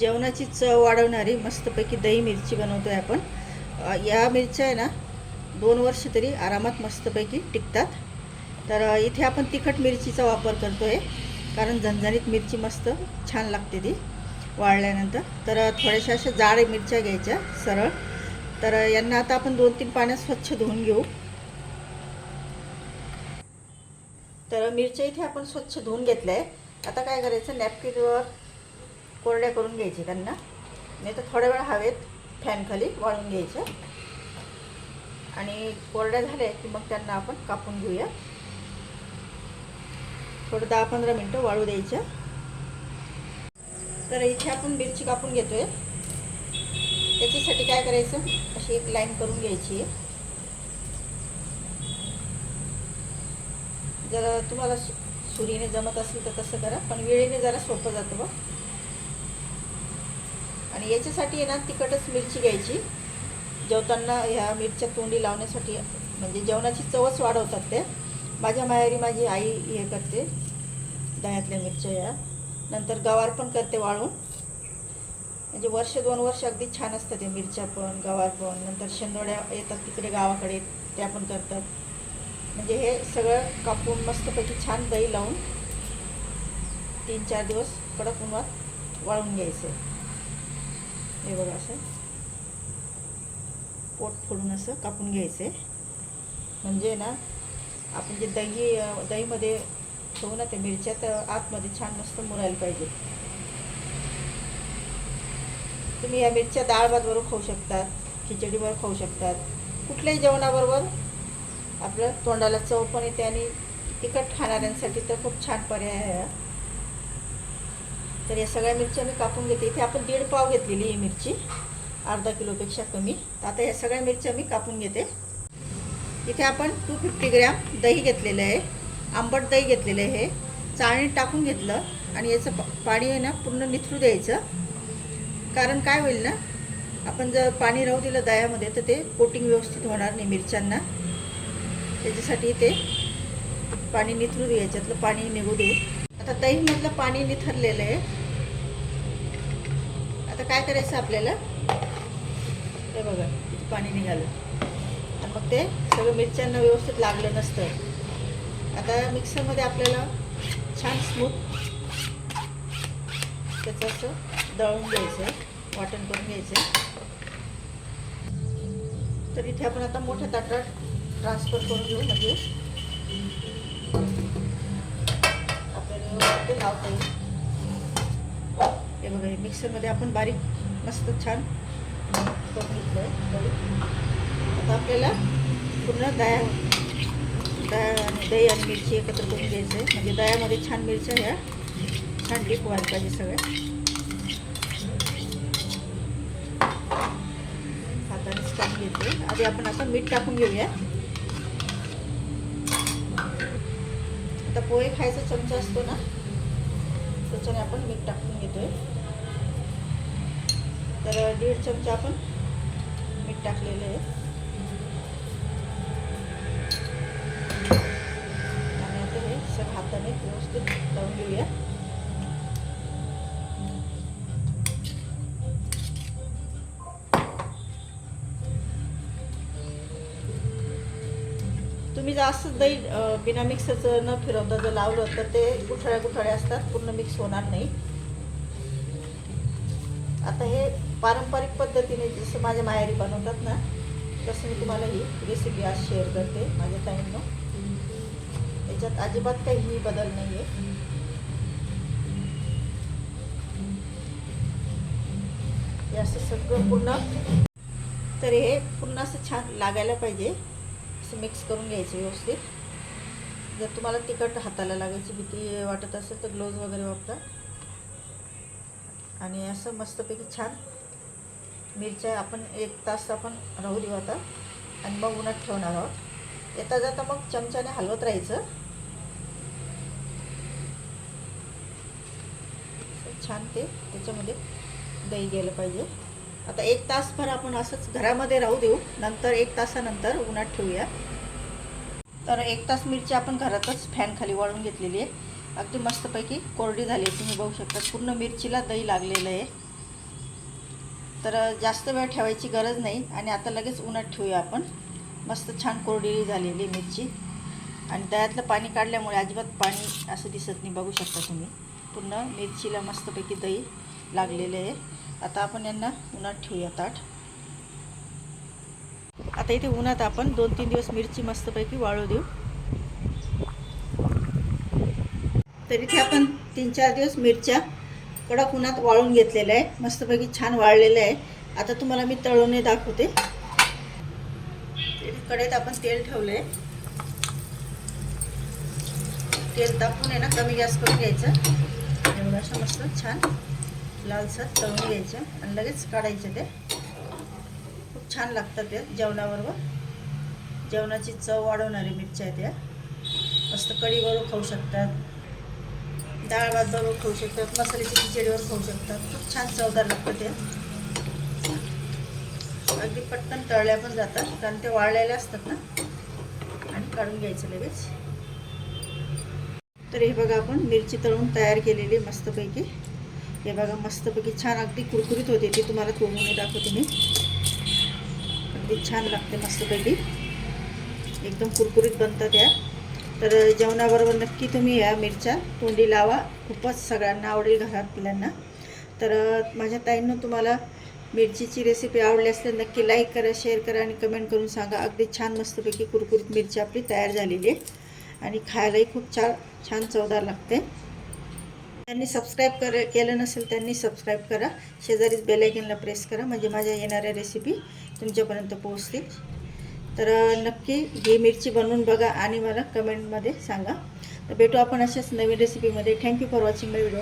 जेवणाची चव वाढवणारी मस्तपैकी दही मिरची बनवतो आहे आपण या मिरच्या आहे ना दोन वर्ष तरी आरामात मस्तपैकी टिकतात. तर इथे आपण तिखट मिरचीचा वापर करतो आहे कारण झणझणीत मिरची मस्त छान लागते ती वाळल्यानंतर. तर थोड्याशा अशा जाड मिरच्या घ्यायच्या सरळ. तर यांना आता आपण दोन तीन पाण्यात स्वच्छ धुवून घेऊ. तर मिरच्या इथे आपण स्वच्छ धुवून घेतल्या आहे आता काय करायचं नॅपकिनवर कोरड्या करून घ्यायचे त्यांना. नाही तर थोड्या वेळ हवेत फॅनखाली वाळून घ्यायच्या आणि कोरड्या झाल्या की मग त्यांना आपण कापून घेऊया. थोडं दहा पंधरा मिनटं वाळू द्यायच्या तर इथे आपण मिरची कापून घेतोय. त्याच्यासाठी काय करायचं? अशी एक लाईन करून घ्यायची. आहे जर तुम्हाला सुरीने जमत असेल तर तसं करा पण वेळेने जरा सोपं जातं बघ. आणि याच्यासाठी आहे ना तिखटच मिरची घ्यायची. जेवताना ह्या मिरच्या तोंडी लावण्यासाठी म्हणजे जेवणाची चवच वाढवतात ते. माझ्या माहेरी माझी आई हे करते दह्यातल्या मिरच्या या. नंतर गवार पण करते वाळून. म्हणजे वर्ष दोन वर्ष अगदी छान असतात त्या मिरच्या पण गवार पण. नंतर शेंदोड्या येतात तिकडे गावाकडे त्या पण करतात. म्हणजे हे सगळं कापून मस्तपैकी छान दही लावून तीन चार दिवस कडक उन्हात वाळून घ्यायचं. हे बघा असं. पोट फोडून असं कापून घ्यायचं. आहे म्हणजे ना आपण जे दही दहीमध्ये ठेवू ना त्या मिरच्या तर आतमध्ये छान मस्त मुरायला पाहिजे. तुम्ही या मिरच्या डाळ भातबरोबर खाऊ शकतात खिचडीवर खाऊ शकतात. कुठल्याही जेवणाबरोबर आपल्या तोंडाला चव पण येते आणि तिखट खाणाऱ्यांसाठी तर खूप छान पर्याय आहे तर या सगळ्या मिरच्या मी कापून घेते. इथे आपण दीड पाव घेतलेली ही मिरची. अर्धा किलोपेक्षा कमी. तर आता या सगळ्या मिरच्या मी कापून घेते. इथे आपण टू फिफ्टी ग्रॅम दही घेतलेलं आहे. आंबट दही घेतलेलं आहे. हे चाळणीत टाकून घेतलं आणि याचं पाणी आहे ना पूर्ण निथरू द्यायचं. कारण काय होईल ना आपण जर पाणी राहू दिलं दह्यामध्ये तर ते कोटिंग व्यवस्थित होणार नाही मिरच्यांना. त्याच्यासाठी ते पाणी निथरू द्यायच्यातलं पाणी निघू दे. आता दहीमधलं पाणी निथरलेलं आहे. आता काय करायचं आपल्याला? हे बघा किती पाणी निघालं. आणि मग ते सगळं मिरच्यांना व्यवस्थित लागलं नसतं. आता मिक्सरमध्ये आपल्याला छान स्मूथ त्याचं असं दळून घ्यायचं वाटण करून घ्यायचं. तर इथे आपण आता मोठ्या ताटात ट्रान्सफर करून घेऊ म्हणजे आपल्याला ते लावता येईल. हे बघा हे मिक्सरमध्ये आपण बारीक मस्त छान करून घेतलं आहे आता आपल्याला पूर्ण दया दया आणि दही आणि मिरची एकत्र करून घ्यायचं आहे म्हणजे दह्यामध्ये छान मिरच्या ह्या छान डीप व्हायला पाहिजे सगळ्या हातानेच टाकून घेते आधी आपण आता मीठ टाकून घेऊया. आता पोहे खायचा चमचा असतो ना त्याच्याने आपण मीठ टाकून घेतोय. तर दीड चमचा आपण मीठ टाकलेलं आहे. आणि आता हे सगळं हाताने व्यवस्थित लावून घेऊया. तुम्ही जास्त दही बिना मिक्सरचं न फिरवता जर लावलं तर ते गुठळ्या गुठळ्या असतात पूर्ण मिक्स होणार नाही. आता हे पारंपरिक पद्धतीने जसं माझ्या माहेरी बनवतात ना तसं मी तुम्हाला ही रेसिपी आज शेअर करते माझ्या ताईंनो. याच्यात अजिबात काहीही बदल नाही आहे हे असं सगळं पूर्ण तर हे पूर्ण असं छान लागायला पाहिजे. असं मिक्स करून घ्यायचं व्यवस्थित. जर तुम्हाला तिखट हाताला लागायची भीती वाटत असेल तर ग्लोव्ज वगैरे वापरा. आणि असं मस्तपैकी छान मिरच्या आपण एक तास आपण राहू देऊ आता. आणि मग उन्हात ठेवणार आहोत. येता जाता मग चमच्याने हलवत राहायचं. छान ते त्याच्यामध्ये दही गेलं पाहिजे. आता एक तासभर आपण असंच घरामध्ये राहू देऊ. नंतर एक तासानंतर उन्हात ठेवूया. तर एक तास मिरची आपण घरातच फॅन खाली वाळून घेतलेली आहे. अगदी मस्तपैकी कोरडी झाली आहे. तुम्ही बघू शकता पूर्ण मिरचीला दही लागलेलं आहे. तर जास्त वेळ ठेवायची गरज नाही. आणि आता लगेच उन्हात ठेवूया आपण. मस्त छान कोरडी झालेली मिरची. आणि दह्यातलं पाणी काढल्यामुळे अजिबात पाणी असं दिसत नाही बघू शकता तुम्ही. पूर्ण मिरचीला मस्तपैकी दही लागलेले आहे. आता आपण यांना उन्हात ठेवूया ताट. आता इथे उन्हात आपण दोन तीन दिवस मिरची मस्तपैकी वाळू देऊ. तर इथे आपण तीन चार दिवस मिरच्या कडक उन्हात वाळून घेतलेल्या आहे मस्तपैकी छान वाळलेलं आहे आता तुम्हाला मी तळवणे दाखवते. कडेत कढईत आपण तेल ठेवलं आहे तेल तापून आहे ना कमी गॅस करून घ्यायचं. एवढं असं मस्त छान लालसर तळून घ्यायचं. आणि लगेच काढायचं ते. खूप छान लागतं ते जेवणाबरोबर. जेवणाची चव वाढवणारी मिरच्या आहेत त्या मस्त कढीबरोबर खाऊ शकतात. डाळ भात बरोबर खाऊ शकतात मसाल्याची खिचडीवर खाऊ शकतात. खूप छान चवदार लागतं ते अगदी पटकन तळल्या पण जातात कारण ते वाळलेले असतात ना. आणि काढून घ्यायचं लगेच. तर हे बघा आपण मिरची तळून तयार केलेली मस्तपैकी. हे बघा मस्तपैकी छान अगदी कुरकुरीत होते ती तुम्हाला तोडून दाखवते मी. अगदी छान लागते मस्तपैकी. एकदम कुरकुरीत बनतात या. तर जेवणाबरोबर नक्की तुम्ही या मिरच्या. तोंडी लावा. खूपच सगळ्यांना आवडेल घरातल्यांना तर माझ्या ताईंनं तुम्हाला मिरचीची रेसिपी आवडली असल्यास नक्की लाईक करा शेअर करा आणि कमेंट करून सांगा. अगदी छान मस्तपैकी कुरकुरीत मिरची आपली तयार झालेली आहे. आणि खायलाही खूप छान छान चवदार लागते. त्यांनी सबस्क्राईब कर केलं नसेल त्यांनी सबस्क्राईब करा. शेजारीच बेलायकनला प्रेस करा. म्हणजे माझ्या येणाऱ्या रेसिपी तुमच्यापर्यंत पोहोचतील. तर नक्की ही मिरची बनवून बघा आणि मला कमेंटमध्ये सांगा. तर भेटू आपण अशाच नवीन रेसिपीमध्ये thank you for watching my video